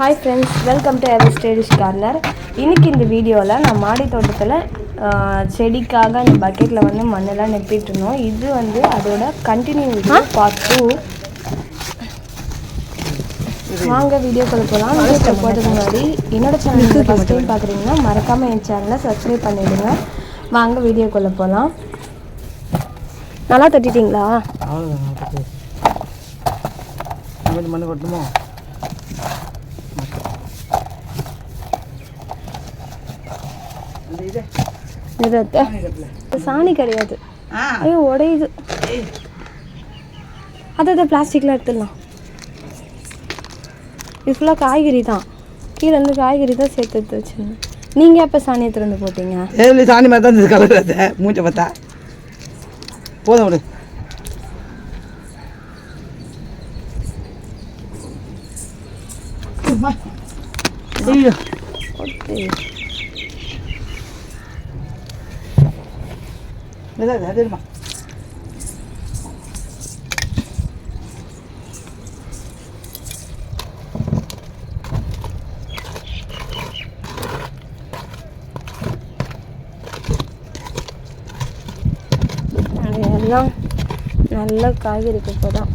Hi friends welcome to our ஸ்டேடிஷ் corner இன்னைக்கு இந்த வீடியோவில் நான் மாடி தோட்டத்தில் செடிக்காக இந்த பக்கெட்டில் வந்து மண்ணெல்லாம் நெப்பிட்டு இருந்தோம். இது வந்து அதோட கண்டினியூ வீடியோ பார்ட் டூ வாங்க வீடியோக்குள்ள போகலாம் வீடியோ போகிறதுக்கு முன்னாடி என்னோட சேனல் ஃபஸ்ட் டைம் பார்க்குறீங்கன்னா மறக்காமல் என் சேனலை சப்ஸ்கிரைப் பண்ணிவிடுங்க வாங்க வீடியோக்குள்ளே போகலாம் நல்லா தட்டிட்டீங்களா? மண்ணு கொட்டணுமோ? சாணி கிடையாது ஐயோ உடையுது அதை அதை பிளாஸ்டிக்கில் எடுத்துடலாம் இது ஃபுல்லாக காய்கறி தான் கீழே இருந்து காய்கறி தான் சேர்த்து எடுத்து வச்சுருந்தேன் நீங்கள் எப்போ சாணி எடுத்துட்டு வந்து போட்டீங்க ஏழு சாணி மாதிரி தான் இருந்தது கலர் அதை மூஞ்ச பார்த்தா போதும் விடு. ஐயோ அது எல்லாம் நல்ல காய்கறி குப்பை தான்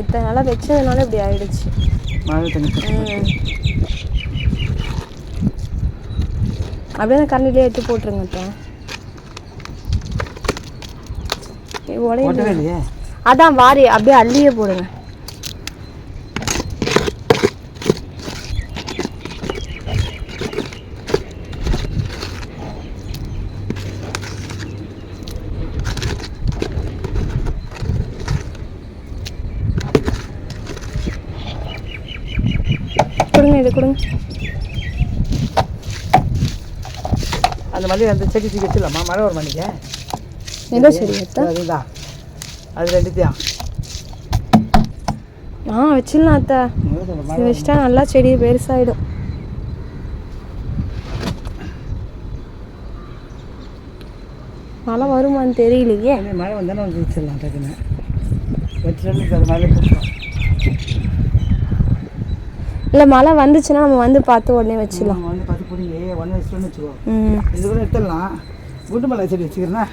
இத்தனை நாளாக வச்சதுனால இப்படி ஆயிடுச்சு. அப்படியே கரண்டிலே எடுத்து போட்டுருங்க அத்தை. ஓட்டவே இல்லையே? அதான் வாரி அப்படியே அள்ளியே போடுங்க. கொடுங்க இது கொடுங்க. அந்த மல்லி அந்த செடி வச்சிடலாமா? மழை வர மணிக்கு எந்த செடி அதுதான். அது ரெண்டுத்தையும். ஆ வச்சிடலாம் அத்தை. வச்சிட்டா நல்லா செடி பெருசாயிடும். மழை வருமான்னு தெரியலையே. மழை வந்தாலும் வந்து வச்சிடலாம் டக்குன்னு. வச்சிடணும் அது மழை இல்லை மழை வந்துச்சுன்னா நம்ம வந்து பார்த்து உடனே வச்சிடலாம். வந்து பத்து பிடிங்கி ஒன்று வச்சிட்டோம்னு வச்சுக்கோ. இது கூட எடுத்துடலாம். குண்டு மலை செடி வச்சுக்கிறேன்னா?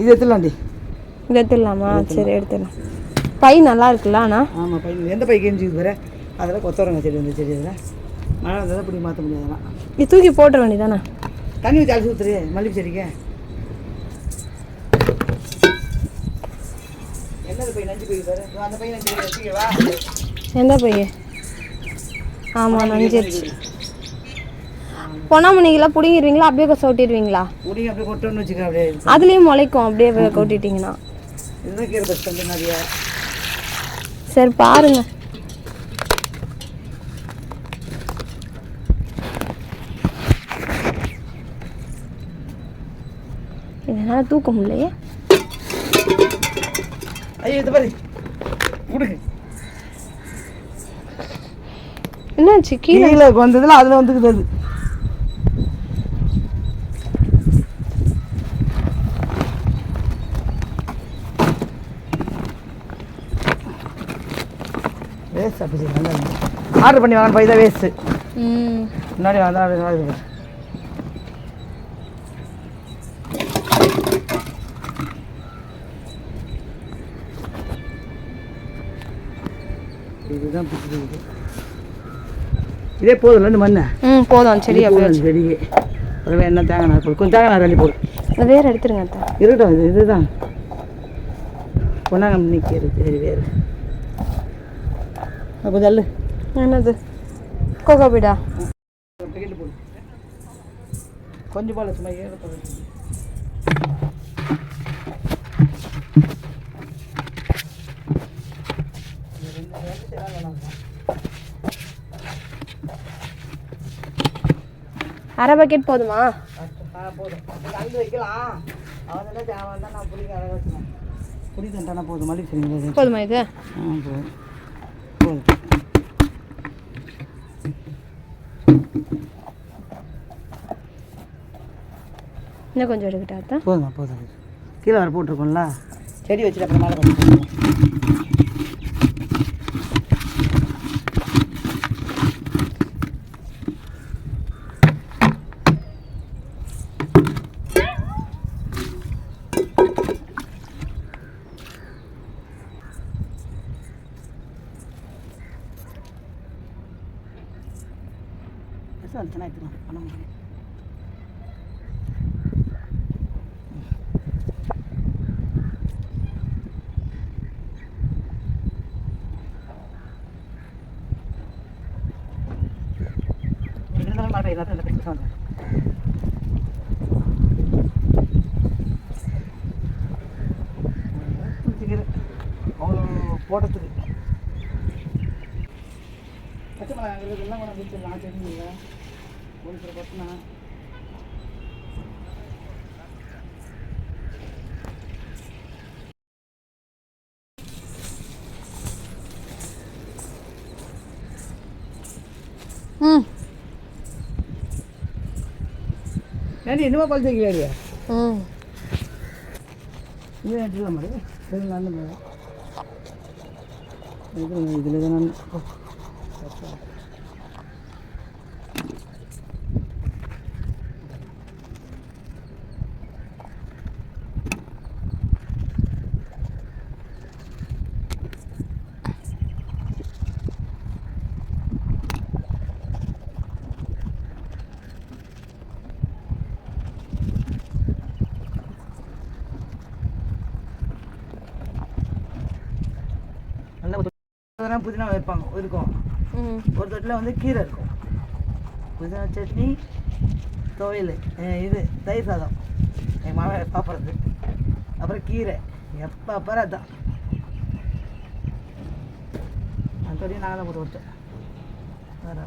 இது எடுத்துடலாம்டி. இது எடுத்துடலாமா? சரி எடுத்துடலாம். பை நல்லா இருக்குல்ல அண்ணா? ஆமாம் பையன் எந்த பை கேஞ்சிக்கு பாரு? அதெல்லாம் கொத்தவரங்க செடி இந்த செடி அதில் மழை வந்தால் தான் பிடி மாற்ற முடியாதுலாம் இது தூக்கி போட்டுற வேண்டியதானே தண்ணி வச்சு அழைச்சி ஊற்றுரு மல்லிகை செடிக்கு. பை? நஞ்சு பையன் நஞ்சு எந்த பைய? ஆமாம் நஞ்சிருச்சு பொன்னாமணிக்கெல்லாம் பிடிங்கிருவீங்களா? அப்படியே கொச ஒட்டிடுவீங்களா முடியும் அப்படியே கொட்டோன்னு வச்சுக்க அப்படியே அதுலேயும் முளைக்கும் அப்படியே கொட்டிட்டீங்கன்னா. இதுதான் கீரை பஸ் வந்து நிறைய சரி பாருங்க. இதனால் தூக்க முடியலையே. ஐயோ இது பாரு. கொடுக்கு என்னாச்சு? கீழே கீழே வந்ததுல அதில் வந்துக்குது அது. வேஸ்ட் அப்படி நல்லா ஆர்டர் பண்ணி வாங்க பைசா வேஸ்ட்டு முன்னாடி அதான் இதுதான் பிடிச்சது இது. போதும்ல இந்த மண்ணை? ம் போதும். சரி அப்படியே போதும் செடிக்கு. அப்புறம் என்ன தேங்காய் நார் போடு. கொஞ்சம் தேங்காய் நார் அள்ளி போடு. வச்சு. வேற எடுத்துருங்க இருக்கட்டும் இது இதுதான். பொன்னாங்க நிற்கிறது சரி வேறு. கொஞ்சம் அள்ளு என்னது? டிக்கெட் போடு? கொஞ்சம் போல சும்மா போல அரை பக்கெட் போதுமா? போதும். அள்ளி வைக்கலாம். அவன் தேவை நான் பிடிக்க அழகாக வச்சுக்கேன் பிடி தண்டானா போதும் மல்லிகை சரிங்களா போதுமா இது? ஆ போதும். இன்னும் கொஞ்சம் எடுக்கட்டா தான் போதுமா போதும். கீழே வர போட்டிருக்கோம்ல. செடி வச்சுட்டு அப்புறம் மேலே கொஞ்சம் எடுத்துக்கலாம். பண்ண முடியும் இருந்தாலும் எல்லாத்தையும் பெய்யுது அதான் வந்தேன் பெருசாக வந்து புரிஞ்சுக்கிறேன் அவ்வளோ போட்டதுக்கு. பச்சை மிளகாய் இதெல்லாம் கூட வச்சிடலாம் தெரிஞ்சுங்க ஒரு சில பத்தினா இன்னுமா பழுத்து வைக்கலையா இது எடுத்துக்கலாம் மாதிரி நல்ல மாதிரி இது இதில் தான் நான் ஓ, நல்ல ஒரு அதெல்லாம் புதினா வைப்பாங்க இருக்கும். ஒரு தட்டில் வந்து கீரை இருக்கும். புதினா சட்னி துவையல் இது தயிர் சாதம். என் மகன் சாப்பிட்றது? அப்புறம் கீரை. எப்போ அப்புறம் அதான். தான் போட்டு விட்டேன் வேறு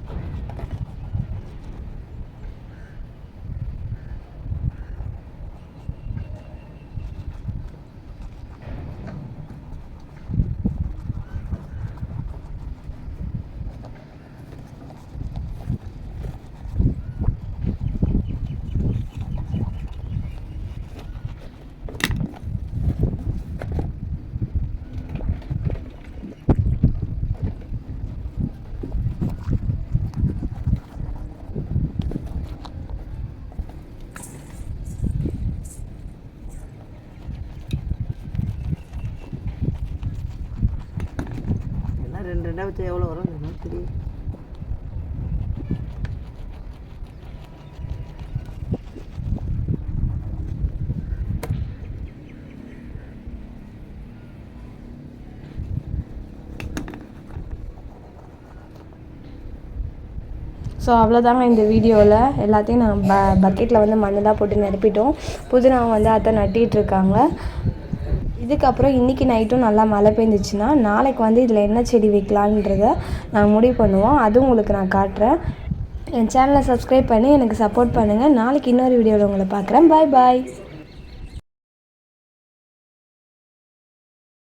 எல்லாம் ரெண்டு எவ்வளோ வரும் எனக்கு தெரியும் ஸோ அவ்வளோதாங்க இந்த வீடியோவில் எல்லாத்தையும் நான் ப பக்கெட்டில் வந்து மண்ணெல்லாம் போட்டு நிரப்பிட்டோம். புதினாவை வந்து அத்தை நட்டிட்டு இருக்காங்க. இதுக்கப்புறம் இன்றைக்கி நைட்டும் நல்லா மழை பெஞ்சிச்சுன்னா நாளைக்கு வந்து இதில் என்ன செடி வைக்கலான்றத நாங்கள் முடிவு பண்ணுவோம். அதுவும் உங்களுக்கு நான் காட்டுறேன். என் சேனலை சப்ஸ்கிரைப் பண்ணி எனக்கு சப்போர்ட் பண்ணுங்கள் நாளைக்கு இன்னொரு வீடியோவில் உங்களை பார்க்குறேன். பாய் பாய்